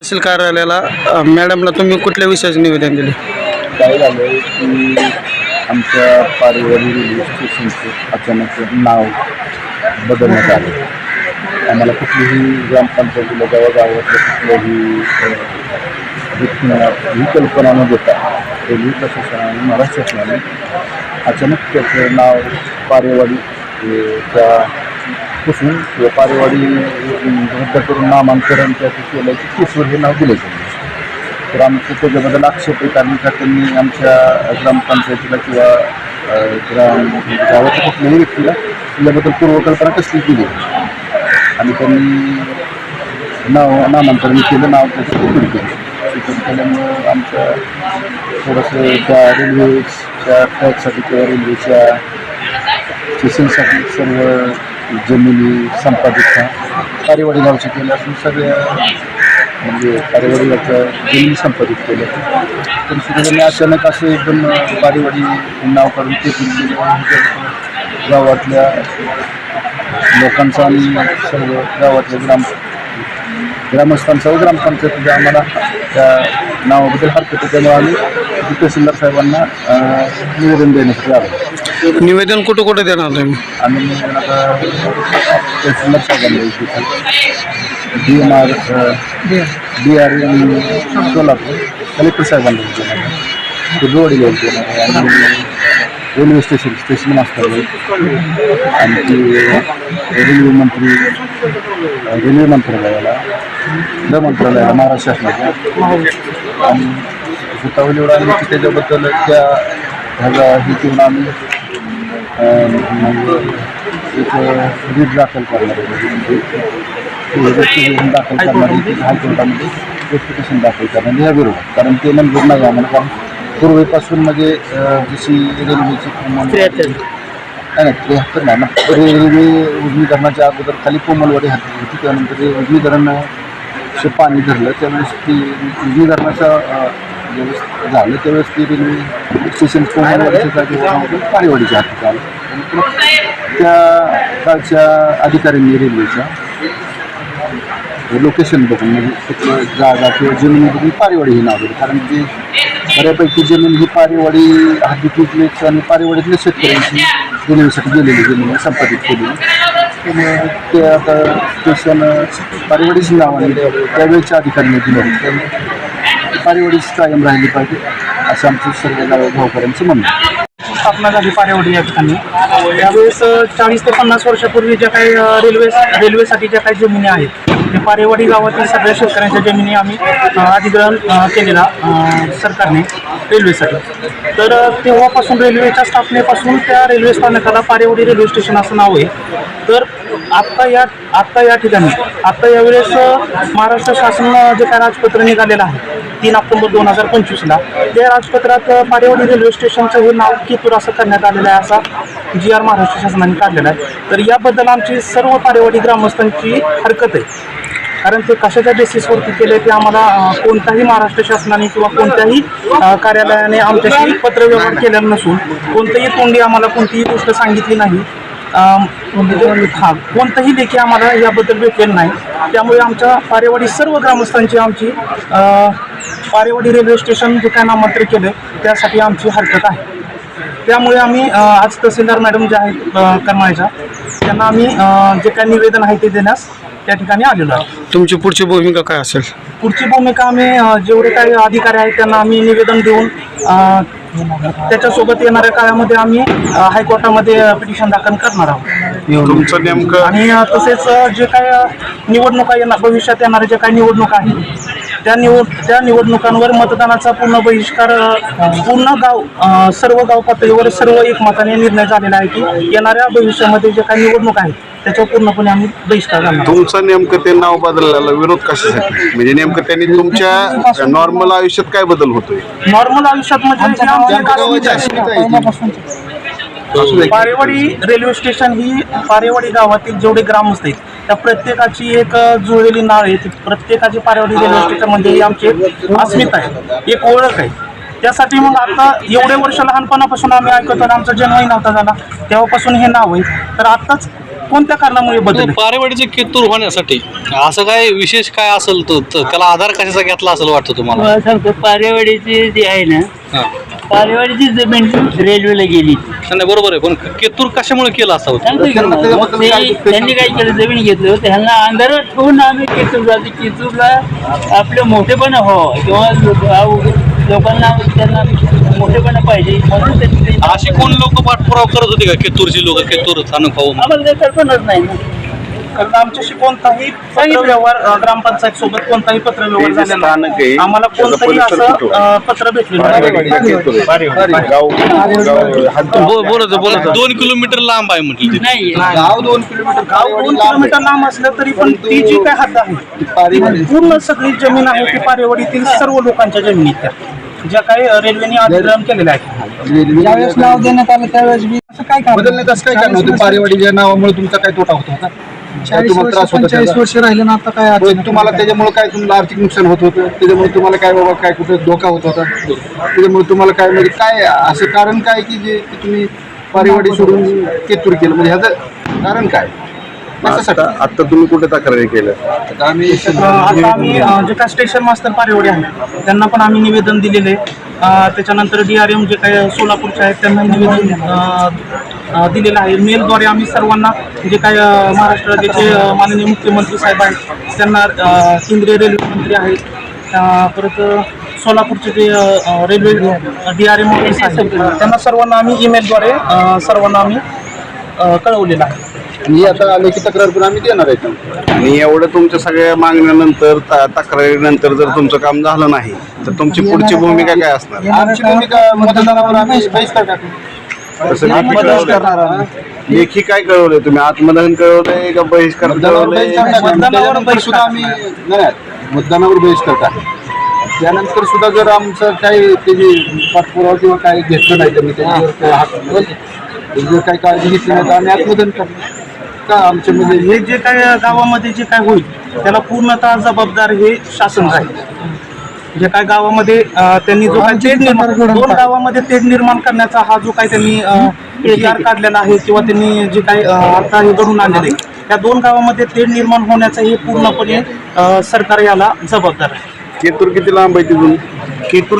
तहसील कार्यालयाला मॅडमला तुम्ही कुठल्या विषयाचे निवेदन दिले? काय झालं की आमच्या पारिवारिक रेल्वे स्टेशनचं अचानक नाव बदलण्यात आलं. आम्हाला कुठलीही ग्रामपंचायतीला गावागावातलं कुठल्याही कुठलंही ही कल्पना न देता रेल्वे प्रशासनाने महाराष्ट्र शासनाने अचानक त्याचं नाव पारेवाडी त्या पासून व्यापारीवाडी रद्द करून नामांतरण त्या केलं की केशवर हे नाव दिलं जाईल तर आमचं त्याच्याबद्दल आक्षेप आहे. कारण का त्यांनी आमच्या ग्रामपंचायतीला किंवा ग्राम गावाच्या कुठल्याही व्यक्तीला याबद्दल पूर्वकल्पना कसली केली आणि त्यांनी नाव नामांतरण केलं नाव त्याचं तिकीट केलं. केल्यामुळं आमच्या थोडंसं त्या रेल्वेच्या ट्रॅकसाठी किंवा रेल्वेच्या स्टेशनसाठी सर्व जमिनी संपादित कार्यवाडी गावच्या केल्या असून सगळ्या म्हणजे कार्यवाडी गावच्या जमिनी संपादित केल्या तर सुद्धा अचानक असं एकदम कार्यवाडी नाव काढून ते म्हणजे गावातल्या लोकांचा आणि सर्व गावातल्या ग्राम ग्रामस्थांचा व ग्रामपंचायतीचा आम्हाला त्या नावाबद्दल हरकत त्यामुळे आम्ही तहसीलदार साहेबांना निवेदन देण्यासाठी आलो. निवेदन कुठं कुठं देणार तुम्ही? आम्ही निवेदन आता तहसीलदार साहेबांना D M R D R M Solapur collector साहेबांना देणार जोडीला देणार रेल्वे स्टेशन स्टेशन मास्टर आणखी रेल्वे मंत्री रेल्वे मंत्रालयाला द मंत्रालयाला महाराष्ट्र शासनाच्या आणि सुतावलीवर आम्ही की त्याच्याबद्दल त्या ह्याचा हे घेऊन आम्ही एक रीट दाखल करणार दाखल करणार हायकोर्टामध्ये रेस्टिट्यूशन दाखल करणार या कारण ते मंजूर नाही आम्हाला कारण पूर्वीपासून म्हणजे जशी रेल्वेची नाही त्र्याहत्तर नाही ना रेल्वे उजनी धरणाच्या अगोदर खाली कोमलवाडी हाती होती त्यानंतर ते चे पाणी धरलं त्यावेळेस ती धरणाचं ज्यावेळेस झालं. त्यावेळेस ती रेल्वे स्टेशन हाती आलं. आणि पुन्हा त्या काळच्या अधिकाऱ्यांनी रेल्वेच्या लोकेशन बघून म्हणजे जागा किंवा जमीन बघून पारेवाडी हे नाव कारण ती बऱ्यापैकी जमीन ही पारेवाडी हद्दीतलीच आणि पारेवाडीतल्या शेतकऱ्यांची रेल्वेसाठी गेलेली जमीन संपादित केलेली ते आता स्टेशन पारेवाडीच नावाने त्यावेळेच्या अधिकाऱ्यांनी दिलं होतं त्यामुळे पारेवाडीच कायम राहिली पाहिजे असं आमचं सर्व गाव गावकऱ्यांचं म्हणणं आहे. स्थापना झाली पारेवडी या ठिकाणी. त्यावेळेस चाळीस ते पन्नास वर्षापूर्वी ज्या काही रेल्वे रेल्वेसाठी ज्या काही जमिनी आहेत ते पारेवाडी गावातील सगळ्या शेतकऱ्यांच्या जमिनी आम्ही अधिग्रहण केलेला सरकारने रेल्वेसाठी तर तेव्हापासून रेल्वेच्या स्थापनेपासून त्या रेल्वे स्थानकाला पारेवाडी रेल्वे स्टेशन असं नाव आहे. तर आत्ता या आत्ता या ठिकाणी आत्ता यावेळेस महाराष्ट्र शासन जे काय राजपत्र निघालेलं आहे तीन ऑक्टोबर दोन हजार पंचवीसला त्या राजपत्रात अ, पारेवाडी रेल्वे स्टेशनचं हे नाव केतूर असं करण्यात आलेलं आहे असा जी आर महाराष्ट्र शासनाने काढलेला आहे. तर याबद्दल आमची सर्व पारेवाडी ग्रामस्थांची हरकत आहे. कारण ते कशाच्या बेसिसवरती केले ते आम्हाला कोणताही महाराष्ट्र शासनाने किंवा कोणत्याही कार्यालयाने आमच्याशी पत्रव्यवहार केलेला नसून कोणतंही तोंडी आम्हाला कोणतीही गोष्ट सांगितली नाही. हा कोणतंही लेखी आम्हाला याबद्दल भेटलेलं नाही. त्यामुळे आमच्या पारेवाडी सर्व ग्रामस्थांची आमची पारेवाडी रेल्वे स्टेशन जे काय नामांतर केलं त्यासाठी आमची हरकत आहे. त्यामुळे आम्ही आज तहसीलदार मॅडम ज्या आहेत करमाळ्याच्या त्यांना आम्ही जे काय निवेदन आहे ते देण्यास त्या ठिकाणी आलेलो आहे तुमची पुढची भूमिका काय असेल? पुढची भूमिका आम्ही जेवढे काही अधिकारी आहेत त्यांना आम्ही निवेदन देऊन त्याच्यासोबत येणाऱ्या काळामध्ये आम्ही हायकोर्टामध्ये पिटिशन दाखल करणार आहोत. तुमचं नेमकं? आणि तसेच जे काय निवडणुका येणार भविष्यात येणाऱ्या ज्या काही निवडणुका आहेत त्या निवड त्या निवडणुकांवर मतदानाचा पूर्ण बहिष्कार पूर्ण गाव सर्व गाव पातळीवर सर्व एकमताने निर्णय झालेला आहे की येणाऱ्या भविष्यामध्ये जे काही निवडणूक आहेत त्याच्यावर पूर्णपणे आम्ही बहिष्कार घालणार. तुमचं नेमकं ते नाव बदलल्याला विरोध कशासाठी म्हणजे नेमकं त्यांनी तुमच्या नॉर्मल आयुष्यात काय बदल होतोय नॉर्मल आयुष्यात म्हणजे आमची एक अस्मिता आहे. पारेवाडी रेल्वे स्टेशन ही पारेवाडी गावातील जेवढे ग्रामस्थ आहेत त्या प्रत्येकाची एक जुळलेली नाळ आहे. ती प्रत्येकाची पारेवाडी रेल्वे म्हणजे ही आमची एक अस्मिता आहे. एक ओळख आहे. त्यासाठी मग आता एवढे वर्ष लहानपणापासून आम्ही ऐकतो आणि आमचा जन्मही नव्हता झाला. तेव्हापासून हे नाव आहे. तर आत्ताच कोणत्या कारणामुळे बदल पारेवाडीचे केतूर होण्यासाठी असं काय विशेष काय असेल तर तर त्याला आधार कशाचा घेतला असं वाटतं तुम्हाला? सांगतो पारेवाडीची जी आहे ना पारेवाडीची जमीन रेल्वेला गेली. नाही बरोबर आहे पण केतूर कशामुळे केला असा होता? की मग ते- त्यांनी काय केलं जमीन घेतलं त्यांना अंधारात ठेवून आम्ही केतूरला ते केतूरला आपलं मोठेपणा हो किंवा लोकांना त्यांना मोठेपणा पाहिजे म्हणून त्यांनी ते- अशी कोण लोक पाठपुरावा करत होते का? केतूरची लोक केतूर स्थानक आम्हाला काही कल्पनाच नाही ना. कारण आमच्याशी कोणताही पत्रव्यवहार ग्रामपंचायत सोबत कोणताही पत्रव्यवहार आहे, नाही. आम्हाला कोणतंही असं? अ, पत्र आहे. बोलत बोलत दोन किलोमीटर लांब आहे म्हटलं तिथे. नाही. गाव दोन किलोमीटर गाव दोन किलोमीटर लांब असलं तरी पण ती जी काय हद्द आहे पारेवाडी पूर्ण सगळी जमीन आहे ती पारेवाडीतील सर्व लोकांच्या जमिनी आहेत त्या. ज्या काही रेल्वेने अधिग्रहण केलेल्या आहेत ज्यावेळेस नाव देण्यात आलं त्यावेळेस असं काय बदलण्यात कसं काय कारण होतं? पारेवाडीच्या नावामुळे तुमचा काय तोटा होता? का काय तुम्हाला त्रास होता त्याचा? वर्ष राहिले ना आता काय तुम्हाला त्याच्यामुळे काय तुम्हाला आर्थिक नुकसान होत होतं? त्याच्यामुळे तुम्हाला काय बाबा काय कुठे धोका होत होता? त्याच्यामुळे तुम्हाला काय म्हणजे काय असं कारण काय की जे की तुम्ही पारेवाडी सोडून केतूर केलं? म्हणजे ह्याचं कारण काय? कशासाठी? आता आता तुम्ही कुठे तक्रारी केल्या? आता आम्ही अ, आता आम्ही अ, जे काय स्टेशन मास्तर पारेवाडी आहेत त्यांना पण आम्ही निवेदन दिलेले आहे. त्याच्यानंतर डी आर एम जे काही सोलापूरचे आहेत त्यांना निवेदन अ, दिलेलं आहे. मेलद्वारे आम्ही सर्वांना जे काय महाराष्ट्र राज्याचे माननीय मुख्यमंत्री साहेब आहेत त्यांना केंद्रीय रेल्वे मंत्री आहेत परत सोलापूरचे जे railway D R M office आहेत त्यांना सर्वांना आम्ही ईमेलद्वारे सर्वांना आम्ही कळवलेलं आहे. आणि आता लेखी तक्रार पण आम्ही देणार आहे. आणि एवढं तुमच्या सगळ्या मागण्यानंतर त- तक्रारीनंतर जर तुमचं काम झालं नाही तर तुमची पुढची भूमिका काय असणार? आमची भूमिका मतदानावर आम्ही बहिष्कार टाकू. तसं लेखी कळवलंय? काय कळवलंय तुम्ही? आत्मदहन कळवलंय का बहिष्कार कळवलंय. मतदानावर त्यानंतर सुद्धा आम्ही नाही मतदानावर बहिष्कार त्यानंतर सुद्धा जर आमचं काही त्याची पाठपुरावा किंवा काही घेतलं नाही त्यांनी त्याच्यावर काही हात जर काही काळजी घेतली नाही तर आम्ही आत्मदहन करणार. का आमच्या मध्ये? हे जे काय गावामध्ये जे काय होईल त्याला पूर्णतः जबाबदार हे शासन राहील. जे काय गावामध्ये अ, त्यांनी जो काय तेढ निर्माण दोन गावामध्ये तेढ निर्माण करण्याचा हा जो काय त्यांनी एआर काढलेला आहे किंवा त्यांनी जे काही अ, आता हे घडून आणलेले त्या दोन गावामध्ये तेढ निर्माण होण्याचं हे पूर्णपणे अ, सरकार याला जबाबदार आहे. केतूर किती लांब आहे तिथून? केतूर